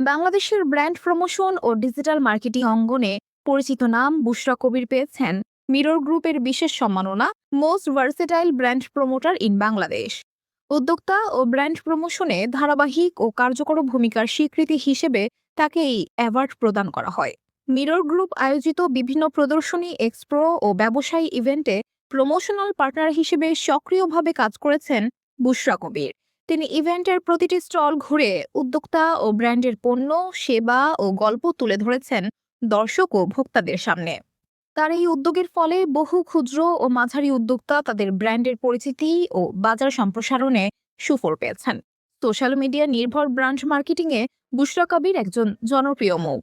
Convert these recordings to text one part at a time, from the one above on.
বাংলাদেশের brand promotion ও digital marketing অঙ্গনে পরিচিত নাম বুশরা কবির পেয়েছেন মিরর গ্রুপের বিশেষ সম্মাননা most versatile brand promoter in Bangladesh. উদ্যোক্তা ও ব্র্যান্ড প্রমোশনে ধারাবাহিক ও কার্যকর ভূমিকার স্বীকৃতি হিসেবে তাকে এই অ্যাওয়ার্ড প্রদান করা হয়। মিরর গ্রুপ আয়োজিত বিভিন্ন প্রদর্শনী এক্সপ্রো ও ব্যবসায়ী ইভেন্টে প্রমোশনাল পার্টনার হিসেবে সক্রিয়ভাবে কাজ করেছেন বুশরা কবির। তিনি ইভেন্টের প্রতিটি স্টল ঘুরে উদ্যোক্তা ও ব্র্যান্ডের পণ্য, সেবা ও গল্প তুলে ধরেছেন দর্শক ও ভোক্তাদের সামনে। তার এই উদ্যোগের ফলে বহু ক্ষুদ্র ও মাঝারি উদ্যোক্তা তাদের ব্র্যান্ডের পরিচিতি ও বাজার সম্প্রসারণে সুফল পেয়েছেন। সোশ্যাল মিডিয়া নির্ভর ব্রান্ড মার্কেটিংয়ে বুশরা কবির একজন জনপ্রিয় মুখ।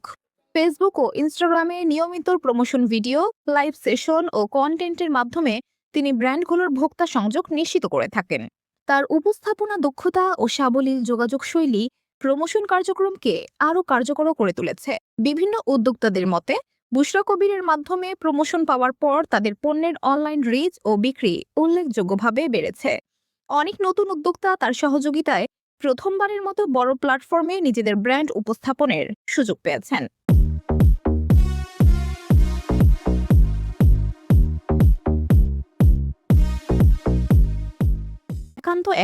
ফেসবুক ও ইনস্টাগ্রামে নিয়মিত প্রমোশন ভিডিও, লাইভ সেশন ও কন্টেন্টের মাধ্যমে তিনি ব্র্যান্ডগুলোর ভোক্তা সংযোগ নিশ্চিত করে থাকেন। তার উপস্থাপনা দক্ষতা ও সাবলীল যোগাযোগ শৈলী প্রমোশন কার্যক্রমকে আরও কার্যকর করে তুলেছে। বিভিন্ন উদ্যোক্তাদের মতে, বুশরা কবিরের মাধ্যমে প্রমোশন পাওয়ার পর তাদের পণ্যের অনলাইন রিচ ও বিক্রি উল্লেখযোগ্যভাবে বেড়েছে। অনেক নতুন উদ্যোক্তা তার সহযোগিতায় প্রথমবারের মতো বড় প্ল্যাটফর্মে নিজেদের ব্র্যান্ড উপস্থাপনের সুযোগ পেয়েছেন।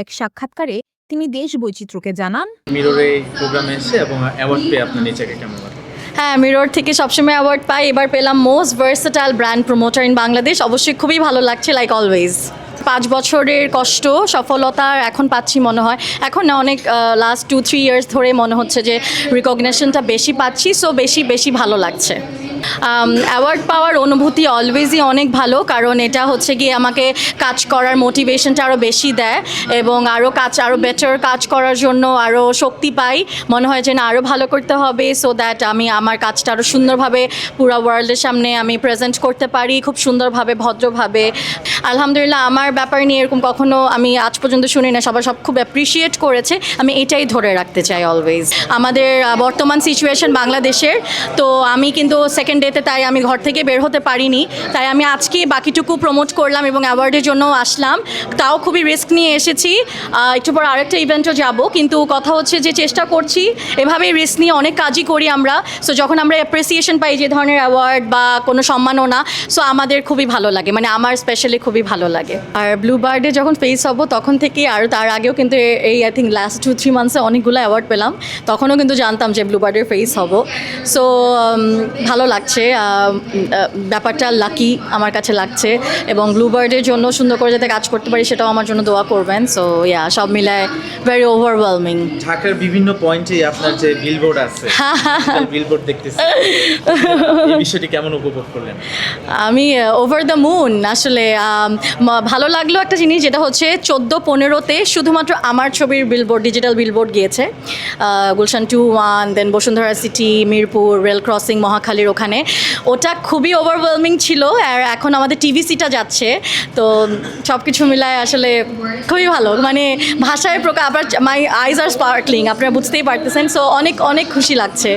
এক সাক্ষাৎকারে তিনি দেশ বৈচিত্র্যকে জানান। মিররে প্রোগ্রামে এসে এবং অ্যাওয়ার্ড পেয়ে আপনার নিজেকে কেমন লাগে? হ্যাঁ মিরর থেকে সবসময় অ্যাওয়ার্ড পাই। এবার পেলাম most versatile brand promoter in Bangladesh অবশ্যই খুবই ভালো লাগছে লাইক অলওয়েজ পাঁচ বছরের কষ্ট সফলতার এখন পাচ্ছি মনে হয়। এখন না অনেক লাস্ট টু থ্রি ইয়ার্স ধরে মনে হচ্ছে যে রিকগনেশনটা বেশি পাচ্ছি সো বেশি বেশি ভালো লাগছে। অ্যাওয়ার্ড পাওয়ার অনুভূতি অলওয়েজই অনেক ভালো, কারণ এটা হচ্ছে গিয়ে আমাকে কাজ করার মোটিভেশনটা আরও বেশি দেয় এবং আরও কাজ আরও বেটার কাজ করার জন্য আরও শক্তি পাই। মনে হয় যে না আরও ভালো করতে হবে সো দ্যাট আমি আমার কাজটা আরও সুন্দরভাবে পুরো ওয়ার্ল্ডের সামনে আমি প্রেজেন্ট করতে পারি, খুব সুন্দরভাবে, ভদ্রভাবে। আলহামদুলিল্লাহ, আমার ব্যাপার নিয়ে এরকম কখনো আমি আজ পর্যন্ত শুনি না সবাই সব খুব অ্যাপ্রিসিয়েট করেছে। আমি এটাই ধরে রাখতে চাই অলওয়েজ আমাদের বর্তমান সিচুয়েশন বাংলাদেশের, তো আমি কিন্তু সেকেন্ড ডেতে তাই আমি ঘর থেকে বের হতে পারিনি। তাই আমি আজকে বাকিটুকু প্রমোট করলাম এবং অ্যাওয়ার্ডের জন্য আসলাম। তাও খুবই রিস্ক নিয়ে এসেছি। একটু পর আরেকটা ইভেন্টও যাব। কিন্তু কথা হচ্ছে যে চেষ্টা করছি। এভাবেই রিস্ক নিয়ে অনেক কাজই করি আমরা। সো যখন আমরা অ্যাপ্রিসিয়েশন পাই যে ধরনের অ্যাওয়ার্ড বা কোনো সম্মাননা সো আমাদের খুবই ভালো লাগে। মানে আমার স্পেশালি খুবই ভালো লাগে। আর ব্লু বার্ডে যখন ফেস হব, তখন থেকে আর তার আগেও কিন্তু এই I think last two three মান্থসে অনেকগুলো অ্যাওয়ার্ড পেলাম। তখনও কিন্তু জানতাম যে ব্লু বার্ডের ফেস হব। সো ভালো লাগছে ব্যাপারটা লাকি আমার কাছে লাগছে এবং ব্লু বার্ডের জন্য সুন্দর করে যাতে কাজ করতে পারি সেটাও আমার জন্য দোয়া করবেন। সো ইয়া সব মিলায় ভেরি ওভারওয়েলমিং ঢাকার বিভিন্ন পয়েন্টে আপনার যে বিলবোর্ড আছে বিলবোর্ড দেখতেছি। এই বিষয়টি কেমন উপভোগ করলেন? আমি ওভার দ্য মুন আসলে ভালো লাগল একটা জিনিস যেটা হচ্ছে চোদ্দ পনেরোতে শুধুমাত্র আমার ছবির বিলবোর্ড ডিজিটাল বিলবোর্ড গিয়েছে। Gulshan two one then Bashundhara City Mirpur rail crossing মহাখালীর ওখানে ওটা খুবই ওভারওয়েলমিং ছিল, আর এখন আমাদের টিভিসিটা যাচ্ছে। তো সব কিছু মিলায় আসলে খুবই ভালো। মানে ভাষায় প্রকাশ আবার মাই আইজ আর স্পার্কলিং আপনারা বুঝতেই পারতেছেন। সো অনেক অনেক খুশি লাগছে।